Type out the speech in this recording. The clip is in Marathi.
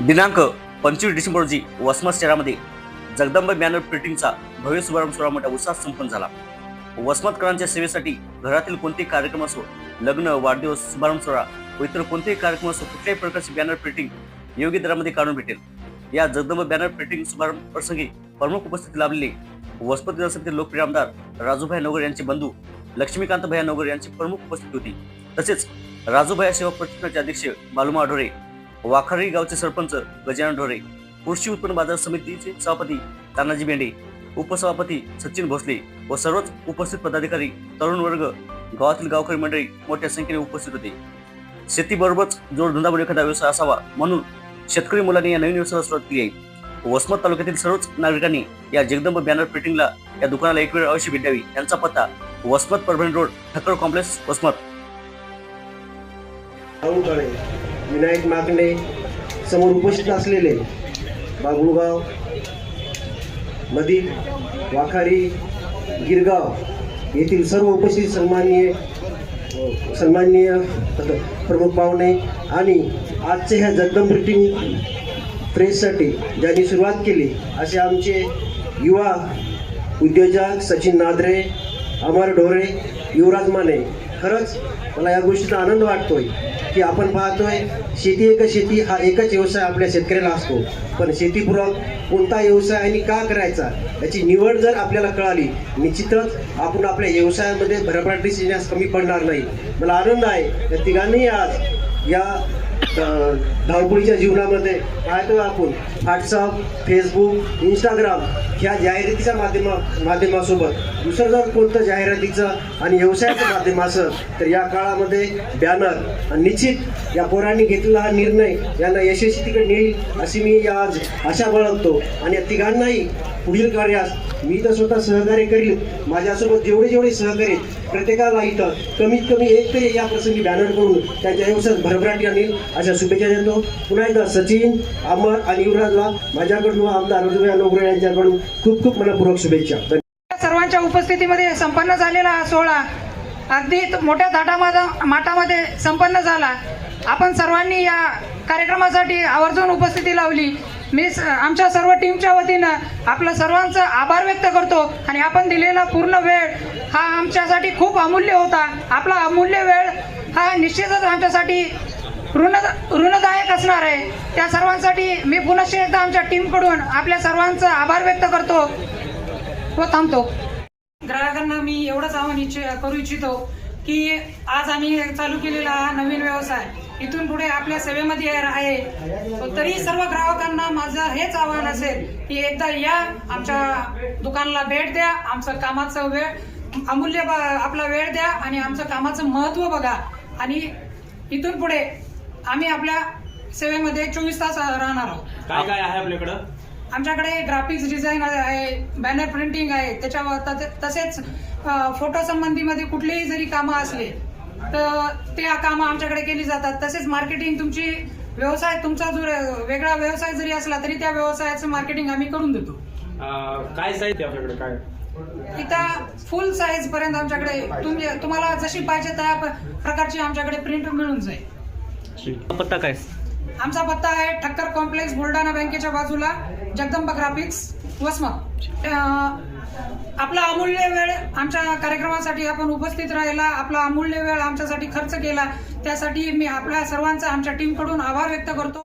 दिनांक पंचवीस डिसेंबर रोजी वसमत शहरामध्ये जगदंब बॅनर प्रिंटिंगचा भव्य शुभारंभ सोहळा मोठ्या उत्साहात संपन्न झाला. वसमतकरांच्या सेवेसाठी घरातील कोणतेही कार्यक्रम असो लग्न वाढदिवस शुभारंभ सोहळा व इतर कोणतेही कार्यक्रम असो कुठल्याही प्रकारचे बॅनर प्रिंटिंग योग्य दरामध्ये काढून भेटेल. या जगदंब बॅनर प्रिंटिंग शुभारंभ प्रसंगी प्रमुख उपस्थिती लाभलेले वसमत विधानसभेतील लोकप्रिय आमदार राजूभाई नगर यांचे बंधू लक्ष्मीकांत भैया नगर यांची प्रमुख उपस्थिती होती. तसेच राजूभाई सेवा प्रतिष्ठानचे अध्यक्ष बालुमा आढोरे वाखरी गावचे सरपंच गजानन ढोरे कृषी उत्पन्न बाजार समितीचे सभापती तानाजी बेंडे उपसभापती सचिन भोसले व सर्वच उपस्थित पदाधिकारी तरुण वर्ग गावातील गावकरी मंडळी मोठ्या संख्येने उपस्थित होते. शेतीबरोबरच जोडधंदा म्हणून एखादा व्यवसाय असावा म्हणून शेतकरी मुलांनी या नवीन व्यवसायाला सुरुवात केली आहे. वसमत तालुक्यातील सर्वच नागरिकांनी या जगदंब बॅनर प्रिंटिंगला या दुकानाला एक वेळ अवश्य भेट द्यावी यांचा पत्ता वसमत परभणी रोड ठक्कर कॉम्प्लेक्स वसमत. विनायक माकणे समोर उपस्थित असलेले बाबुळगाव मधील वाखारी गिरगाव येथील सर्व उपस्थित सन्माननीय सन्माननीय प्रमुख पाहुणे आणि आजच्या ह्या जगदम प्रिंटिंग प्रेससाठी ज्यांनी सुरुवात केली असे आमचे युवा उद्योजक सचिन नादरे अमर ढोरे युवराज माने खरंच मला या गोष्टीचा आनंद वाटतोय की आपण पाहतोय शेती एक शेती हा एकच व्यवसाय आपल्या शेतकऱ्याला असतो. पण शेतीपूर्वक कोणता व्यवसाय आणि का करायचा याची निवड जर आपल्याला कळाली निश्चितच आपण आपल्या व्यवसायामध्ये भरभराटीस येण्यास कमी पडणार नाही. मला आनंद आहे या तिघांनी आज या धावपळीच्या जीवनामध्ये पाहतोय आपण व्हॉट्सअप फेसबुक इंस्टाग्राम ह्या जाहिरातीच्या माध्यमा माध्यमासोबत. दुसरं जर कोणतं जाहिरातीचं आणि व्यवसायाचं माध्यम असं तर या काळामध्ये बॅनर आणि निश्चित या पोरांनी घेतलेला हा निर्णय यांना यशस्वी तिकडे नेईल अशी मी आज आशा बाळगतो. आणि या तिघांनाही पुढील कार्यास मी तर स्वतः सहकार्य करील माझ्यासोबत जेवढे जेवढे सहकारी प्रत्येकाला इथं कमीत कमी एक तरी या प्रसंगी बॅनर करून त्यांच्या व्यवसायात भरभराटी आणेल अशा शुभेच्छा देतो. पुन्हा एकदा सचिन अमर आणि युवराजला माझ्याकडून आमदार रजुभाई नोकरे यांच्याकडून खूप खूप मनपूर्वक शुभेच्छा. सर्वांच्या उपस्थितीमध्ये संपन्न झालेला हा सोहळा अगदी मोठ्या थाटामादा माटामध्ये संपन्न झाला. आपण सर्वांनी या कार्यक्रमासाठी आवर्जून उपस्थिती लावली. मी स- आमच्या सर्व टीमच्या वतीनं आपलं सर्वांचं आभार व्यक्त करतो आणि आपण दिलेला पूर्ण वेळ हा आमच्यासाठी खूप अमूल्य होता. आपला अमूल्य वेळ हा निश्चितच आमच्यासाठी ऋण ऋणदायक असणार आहे. त्या सर्वांसाठी मी पुनश्च एकदा आमच्या टीमकडून आपल्या सर्वांचा आभार व्यक्त करतो. व थांबतो. ग्राहकांना मी एवढंच आव्हान इच्छि करू इच्छितो की आज आम्ही चालू केलेला हा नवीन व्यवसाय इथून पुढे आपल्या सेवेमध्ये आहे. तरी सर्व ग्राहकांना माझं हेच आव्हान असेल की एकदा या आमच्या दुकानाला भेट द्या आमचं कामाचं वेळ अमूल्य ब- आपला वेळ द्या आणि आमचं कामाचं महत्त्व बघा. आणि इथून पुढे आम्ही आपल्या सेवेमध्ये चोवीस तास राहणार आहोत. काय काय आहे आपल्याकडं? आमच्याकडे ग्राफिक्स डिझाईन आहे बॅनर प्रिंटिंग आहे त्याच्यावर तसे- तसेच फोटो संबंधीमध्ये कुठलेही जरी कामं असले तर ते कामं आमच्याकडे केली जातात. तसेच मार्केटिंग तुमची व्यवसाय तुमचा जो वेगळा व्यवसाय जरी असला तरी त्या व्यवसायाचं मार्केटिंग आम्ही करून देतो. काय आहे आपल्याकडे? काय? इथं फुल साईज पर्यंत आमच्याकडे तुम्ही तुम्हाला जशी पाहिजे त्या प्रकारची आमच्याकडे प्रिंट मिळून जाईल. पत्ता काय? आमचा पत्ता आहे ठक्कर कॉम्प्लेक्स बुलढाणा बँकेच्या बाजूला जगदंबा ग्राफिक्स वसमत. आपला अमूल्य वेळ आमच्या कार्यक्रमासाठी आपण उपस्थित राहिला आपला अमूल्य वेळ आमच्यासाठी खर्च केला त्यासाठी मी आपल्या सर्वांचा आमच्या टीमकडून आभार व्यक्त करतो.